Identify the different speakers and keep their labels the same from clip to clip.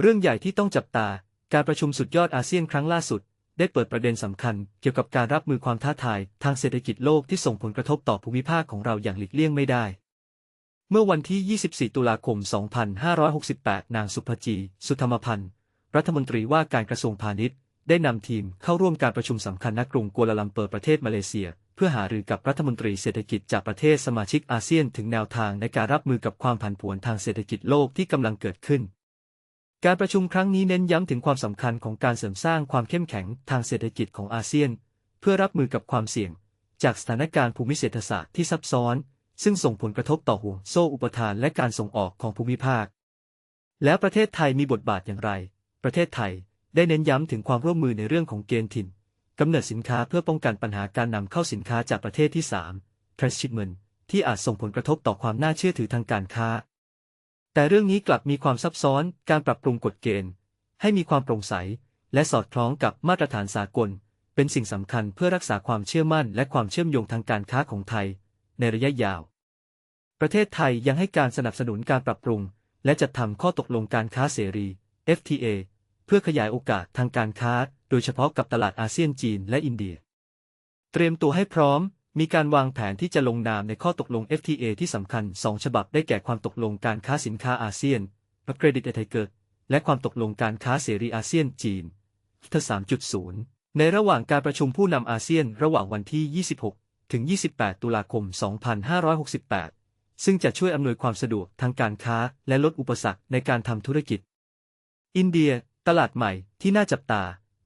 Speaker 1: เรื่องใหญ่ที่ต้องจับตา การประชุมสุดยอดอาเซียนครั้งล่าสุด ได้เปิดประเด็นสำคัญ เกี่ยวกับการรับมือความท้าทาย ทางเศรษฐกิจโลกที่ส่งผลกระทบต่อภูมิภาคของเราอย่างหลีกเลี่ยงไม่ได้ เมื่อวันที่ 24 ตุลาคม 2568 นางสุภจี สุธรรมพันธ์ รัฐมนตรีว่าการกระทรวงพาณิชย์ ได้นำทีมเข้าร่วมการประชุมสำคัญณกรุงกัวลาลัมเปอร์ประเทศมาเลเซีย เพื่อหารือกับรัฐมนตรีเศรษฐกิจจากประเทศสมาชิกอาเซียนถึงแนวทางในการรับมือกับความผันผวนทางเศรษฐกิจโลกที่กำลังเกิดขึ้น การประชุมครั้งนี้เน้นย้ำถึงความสำคัญของการเสริมสร้างความเข้มแข็งทางเศรษฐกิจของอาเซียน เพื่อรับมือกับความเสี่ยง จากสถานการณ์ภูมิเศรษฐศาสตร์ที่ซับซ้อน ซึ่งส่งผลกระทบต่อห่วงโซ่อุปทานและการส่งออกของภูมิภาค แล้วประเทศไทยมีบทบาทอย่างไร ประเทศไทยได้เน้นย้ำถึงความร่วมมือในเรื่องของเกณฑ์ถิ่นกำเนิดสินค้าเพื่อป้องกันปัญหาการนำเข้าสินค้าจากประเทศที่ 3 transshipment ที่อาจส่งผลกระทบต่อความน่าเชื่อถือทางการค้า แต่เรื่องนี้กลับมีความซับซ้อนการปรับปรุงกฎเกณฑ์ ให้มีความโปร่งใส และสอดคล้องกับมาตรฐานสากล เป็นสิ่งสำคัญเพื่อรักษาความเชื่อมั่น และความเชื่อมโยงทางการค้าของไทย ในระยะยาว ประเทศไทยยังให้การสนับสนุนการปรับปรุง และจัดทำข้อตกลงการค้าเสรี FTA เพื่อขยายโอกาสทางการค้า โดยเฉพาะกับตลาดอาเซียนจีนและอินเดีย เตรียมตัวให้พร้อม มีการวางแผนที่จะลงนามในข้อตกลง FTA ที่สำคัญ 2 ฉบับได้แก่ความตกลงการค้าสินค้าอาเซียนเครดิตไทเกอร์และความตกลงการค้าเสรีอาเซียนจีนท3.0 ในระหว่างการประชุมผู้นำอาเซียนระหว่างวันที่ 26 ถึง 28 ตุลาคม 2568 ซึ่งจะช่วยอำนวยความสะดวกทางการค้าและลดอุปสรรคในการทำธุรกิจ อินเดีย ตลาดใหม่ที่น่าจับตา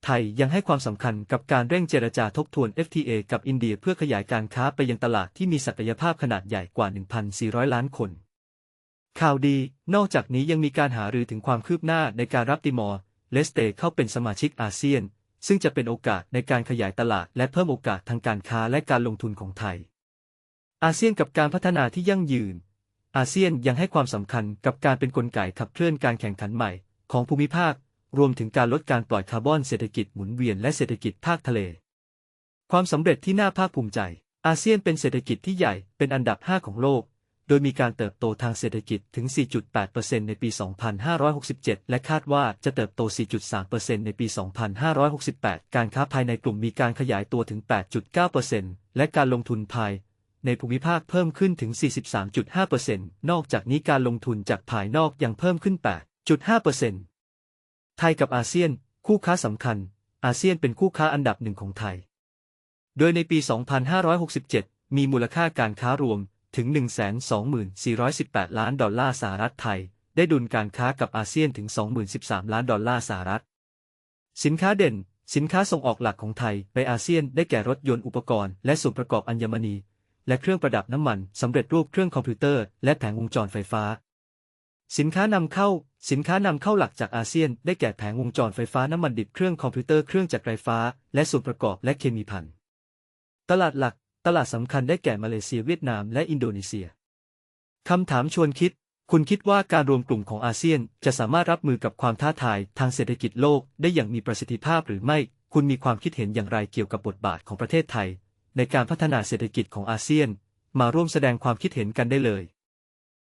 Speaker 1: ไทยยังให้ความสำคัญกับการเร่งเจรจาทบทวน FTA กับอินเดียเพื่อขยายการค้าไปยังตลาดที่มีศักยภาพขนาดใหญ่กว่า 1,400 ล้านคน ข่าวดี นอกจากนี้ยังมีการหารือถึงความคืบหน้าในการรับติมอร์เลสเตเข้าเป็นสมาชิกอาเซียน ซึ่งจะเป็นโอกาสในการขยายตลาดและเพิ่มโอกาสทางการค้าและการลงทุนของไทย อาเซียนกับการพัฒนาที่ยั่งยืน อาเซียนยังให้ความสำคัญกับการเป็นนกลไกขับเคลื่อนการแข่งขันใหม่ ของภูมิภาค รวมถึงการลดการปล่อยคาร์บอนเศรษฐกิจหมุนเวียนและเศรษฐกิจภาคทะเล ความสำเร็จที่น่าภาคภูมิใจ อาเซียนเป็นเศรษฐกิจที่ใหญ่เป็นอันดับ 5 ของโลก โดยมีการเติบโตทางเศรษฐกิจถึง 4.8%ในปี 2567 และคาดว่าจะเติบโต 4.3%ในปี 2568 การค้าภายในกลุ่มมีการขยายตัวถึง 8.9%และการลงทุนภายในภูมิภาคเพิ่มขึ้นถึง 43.5%นอกจากนี้การลงทุนจากภายนอกยังเพิ่มขึ้น 8.5% ไทยกับอาเซียน คู่ค้าสำคัญ อาเซียนเป็นคู่ค้าอันดับหนึ่งของไทย โดยในปี 2567 มีมูลค่าการค้ารวมถึง 124,18 ล้านดอลลาร์สหรัฐไทย ได้ดุลการค้ากับอาเซียนถึง 2013 ล้านดอลลาร์สหรัฐ สินค้าเด่น สินค้าส่งออกหลักของไทยไปอาเซียนได้แก่รถยนต์อุปกรณ์และส่วนประกอบอัญมณี และเครื่องประดับน้ำมันสำเร็จรูปเครื่องคอมพิวเตอร์ และแผงวงจรไฟฟ้า สินค้านำเข้า สินค้านำเข้าหลักจากอาเซียน ได้แก่แผงวงจรไฟฟ้าน้ำมันดิบเครื่องคอมพิวเตอร์เครื่องจักรไฟฟ้า และส่วนประกอบและเคมีภัณฑ์ ตลาดหลัก ตลาดสำคัญได้แก่มาเลเซียเวียดนามและอินโดนีเซียคำถามชวนคิด คุณคิดว่าการรวมกลุ่มของอาเซียน จะสามารถรับมือกับความท้าทายทางเศรษฐกิจโลกได้อย่างมีประสิทธิภาพหรือไม่ คุณมีความคิดเห็นอย่างไรเกี่ยวกับบทบาทของประเทศไทย ในการพัฒนาเศรษฐกิจของอาเซียน มาร่วมแสดงความคิดเห็นกันได้เลย